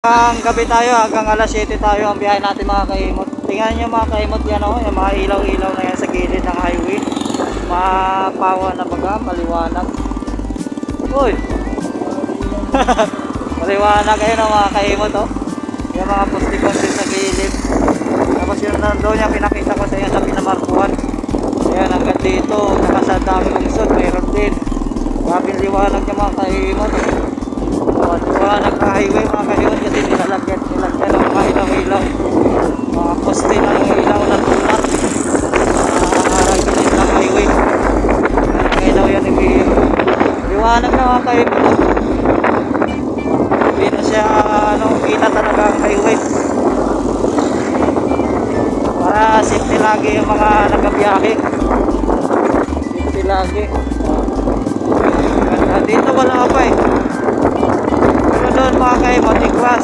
Ang gabi tayo, hanggang alas 7 tayo ang biyahe natin mga kaimot. Tingnan nyo mga kaimot yan oh, yung mga ilaw-ilaw na yan sa gilid ng highway. Mapawa na baga, maliwanag. Uy! maliwanag ayun oh, mga kaimot oh. Yung mga posti-posti sa gilid. Tapos yun na doon yung pinakita ko sa inyo sa pinamarkuhan. Ayan, hanggang dito, saka sa dami lungsod, mayroon din. Grabe liwanag yung mga kaimot. Oh, liwanag na highway mga kaimot kasi nilalagyan, nilagyan ng mga ilaw-ilaw. Mga poste ng ilaw na tulak. Mga gilid ng highway. Mga ilaw yan ni Liwanag na mga kaimot. Hindi na siya, ano, kita talaga ang highway. Para safety lagi yung mga nagabiyahe. Safety lagi. は